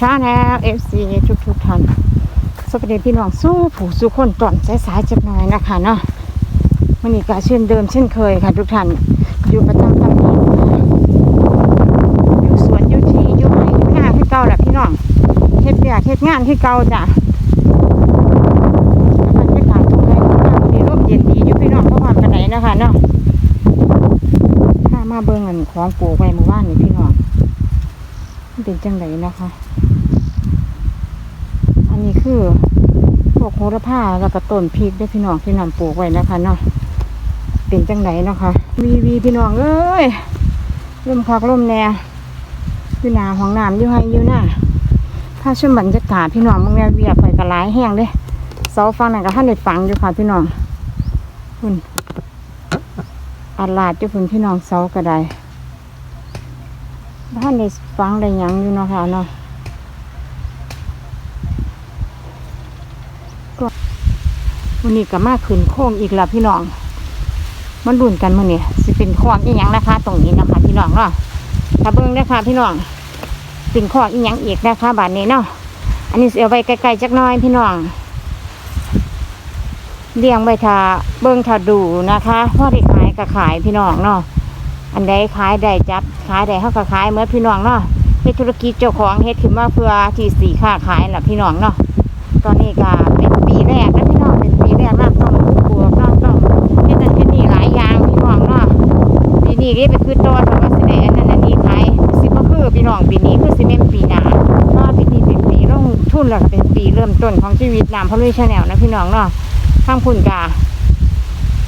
พริชาแนลเอฟซีทุกทุกท่านสวัสดีพี่น้องสู้ผู้สู้คนตอนสายๆจักหน่อยนะคะเนาะวันนี้ก็เช่นเดิมเช่นเคยค่ะทุกท่านอยู่ประจำตำแหน่งอยู่สวนอยู่ทีอยู่ไร่อยู่หน้าที่เก่าแหละพี่น้องเฮ็ดเบียกเฮ็ดงานที่เก่าจ้ะบรรยากาศตรงไหนตรงหน้าวันนี้ร่มเย็นดีอยู่พี่น้องเพราะความกันไหนนะคะเนาะถ้ามาเบิ่งเงินของปลูกไว้เมื่อวานนี่พี่น้อง เป็นจังไดนะคะ อันนี้คือพวกโหระพาแล้วก็ต้นพริกได้พี่น้องที่นำปลูกไว้นะคะเนาะเป็นจังไดนะคะวีวีพี่น้องเอ้ยร่มคักร่มแน่อยู่หนาห้องน้ำอยู่ให้อยู่หน้าถ้าช่วงบรรยากาศพี่น้องมึงแม่เวียบไปกระไรแห้งเด้เสาฟังนั่นก็ท่านได้ฟังอยู่ค่ะพี่น้องคุณอาลาดอยู่คุณพี่น้องเสากระได บ้านในฟังได้ยังอยู่เนาะค่ะเนาะก็วันนี้ก็มาขึ้นโค้งอีกแล้วพี่น้อง มันรุนกันมื่อนี้สิเป็นข้ออีหยังนะคะ ตรงนี้นะคะ พี่น้องเนาะถ้าเบิ้งนะคะพี่น้องเป็นข้ออีหยังอีกนะคะบาทนี้เนาะอันนี้เสียไว้ไกลๆจักหน้อยพี่น้องเลี้ยงไว้ถ้าเบิ้งถ้าดูนะคะพ่อได้ขายก็ขายพี่น้องเนาะ อันใดขายได้จับขายได้เขาก็ขายเมื่อพี่น้องเนาะเฮ็ดธุรกิจเจ้าของเฮ็ดขึ้นมาเพื่อที่สี่ค้าขายล่ะพี่น้องเนาะตอนนี้ก็เป็นปีแรกนะพี่น้องเป็นปีแรกมากต้องบวกเนาะต้องเฮ็ดนั่นเฮ็ดนี่หลายอย่างพี่น้องเนาะปีนี้ก็ไปคือตอนว่าสิได้อันนั้นอันนี้ขายสิบ่คือพี่น้องปีนี้คือสิแม่นปีหน้าเพราะว่าปีนี้เป็นปีลงทุนแล้วก็เป็นปีเริ่มต้นของชีวิตนำพลุยชาแนลนะพี่น้องเนาะทางพุ่นกา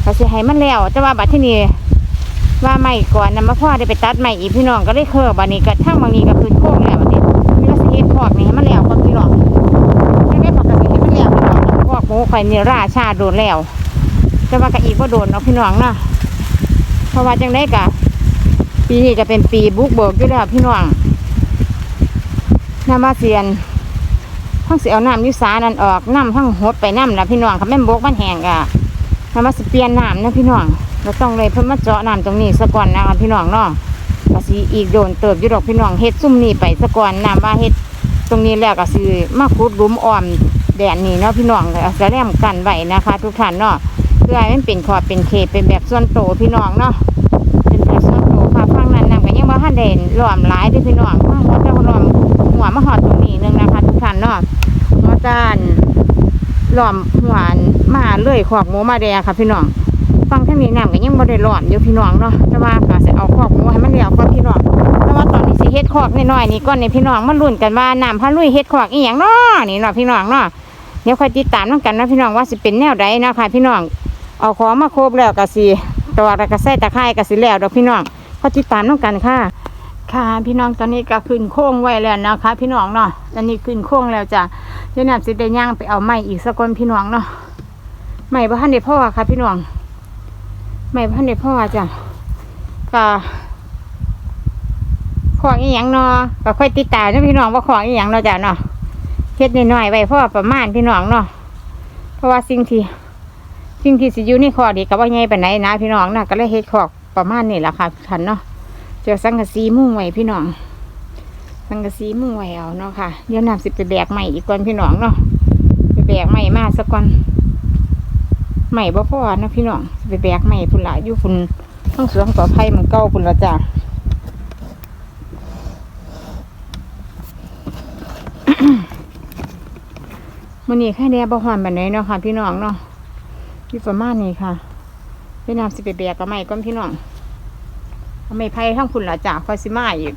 ก็สิให้มันแล้วแต่ว่าบัดที่นี้ ว่าไม่ก่อนนำมาพ่อได้ไปตัดใหม่อีกพี่น้องก็ได้เคอบันนี้ก็ทั้งบางนี้ก็คือโค้งแล้วบัดนี้มีว่าสิเฮ็ดพอกนี่ให้มันแล้วก่อนพี่น้องไม่ได้ปกติให้มันแล้วพี่น้องพอกหมูไข่เนี่ราชาโดนแล้วแต่ว่าก็อีกก็โดนเนาะพี่น้องเนาะเพราะว่าจังได้กะปีนี้จะเป็นปีบุกเบิกอยู่แล้วพี่น้องน้ำมาเสียนทั้งเสียน้ำอยุสานั่นออกน้ำทั้งหดไปน้ำแล้วพี่น้องค่ะแม่บกมันแห้งกะน้ำมาสเปลี่ยนน้ำนะพี่น้อง เราต้องเลยเพิ่มมาเจาะน้ำตรงนี้สะก่อนนะคะพี่น้องเนาะก็สิอีกโดนเติบยูดอกพี่น้องเฮ็ดซุ่มนี่ไปสะก่อนน้ำว่าเฮ็ดตรงนี้แล้วก็สิมาขุดลุมอ้อมแดนนี่เนาะพี่น้องเอาจะแลมกันไว้นะคะ ทุกท่านเนาะเพื่อให้มันเป็นขอบเป็นเขตเป็นแบบส่วนโตวพี่น้องเนาะเป็นแบบส่วนโตวค่ะฟังนั้นน้ำก็ยังว่าท่านเด่นล้อมหลายด้วยพี่น้องฟังว่าจะล้อมหัวมาหอดตรงนี้หนึงนะคะ ทุกท่านเนาะหัวจานล้อมหัวมาเลยขอกหมูมาแดงค่ะพี่น้อง ฟังทางนี้น้ำก็ยังบ่ได้ร้อนอยู่พี่น้องเนาะแต่ว่าก็สิเอาคอกหมูให้มันเลี้ยวก่อนพี่น้องแต่ว่าตอนนี้สิเฮ็ดคอกน้อยๆนี่ก่อนนี่พี่น้องมันลุ้นกันว่าน้ำพาลุยเฮ็ดคอกอีหยังเนาะนี่เนาะพี่น้องเนาะเดี๋ยวคอยติดตามนํกันนะพี่น้องว่าสิเป็นแนวใดนะค่ะพี่น้องเอาของมาครบแล้วก็สิตอกแล้วก็ใส่ตะไคร้ก็สิแล้วดอกพี่น้องคอยติดตามนํกันค่ะ ค่ะ พี่น้องตอนนี้ก็ขึ้นโค้งไว้แล้วนะคะ พี่น้องเนาะตอนนี้ขึ้นโค้งแล้วจ้ะเดี๋ยวน้ำสิได้ย่างไปเอาไม้อีกสักคนพี่น้องเนาะไม้บ่ทันได้พ่อค่ะพี่น้อง ไม่พันได้พ่อจ้ะก็ของอีหยังเนาะก็ค่อยติดตามนะพี่น้องว่าของอีหยังเนาะจ้ะเนาะเฮ็ดน้อยๆไว้เพราะว่าประมาณพี่น้องเนาะเพราะว่าสิ่งที่สิ่งที่สิอยู่ในคอดีก็ว่าใหญ่ปไหนนะพี่น้องนะก็เลยเฮ็ดขอกประมาณนี้แหละค่ะท่านเนาะเจอสังกะสีมุ่งไว้พี่น้อง สังกะสีมุ่งไว้เอาเนาะค่ะเดี๋ยวน้ำสิไปแบกใหม่อีกก่อนพี่น้องเนาะไปแบกใหม่มาสักก่อน ใหม่บ่พ่อนะพี่น้องไปแบกใหม่พุ่นละอยู่พุ่นทั้งสวนต่อไผ่มันเก่าพุ่นละจ้ะมื้อนี้แค่เดียบ่ฮอนแบันไดเนาะค่ะ พี่น้องเนาะอยู่ประมาณนี้ค่ะพี่น้ำสิไปแบกกับใหม่ก่อนพี่น้องเอาไม้ไผ่ทั้งพุ่นละจ้ะคอยสิมาอีก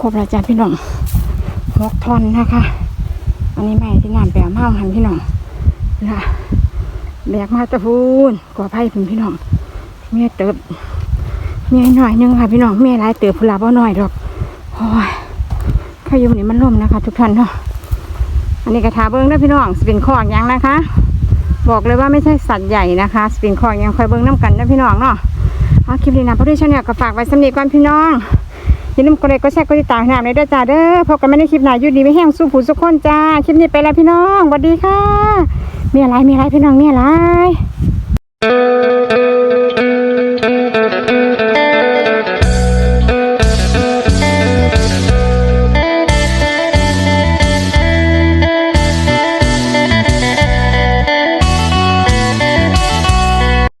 ครบแล้วจ้ะพี่น้องหกทอนนะคะ อันนี้แม่ที่น้ำแปลมาหันพี่น้องนะแบกมาตะพูนก่อไผ่พี่พี่น้องเมียเติบเมียหน่อยหนึงค่ะพี่น้องเมียหลายเติบพลาบ่หน่อยดอกโอ้ยพายุนี่มันล่มนะคะ ทุกท่านเนาะอันนี้กระถาเบิ้งนะพี่น้องสป็นคอกยังนะคะ บอกเลยว่าไม่ใช่สัตว์ใหญ่นะคะสปริงคองยังคอยเบิ้งน้ำกันนะพี่น้องเนาะเอาคลิปนี้นะพอดีชาแนลก็ฝากไว้สำนีก่อนพี่น้อง อย่าลืกดไลค์ก็แชร์ก็ติดตามหนามเยด้วยจ้าเด้อพบกันไม่ได้คลิปไหนยู่ดีไม่แห้งสู้ผู้สุกคนจ้าคลิปนี้ไปแล้วพี่น้องสวัสดีค่ะ มีอะไรมีอะไรพี่น้องมีอะไร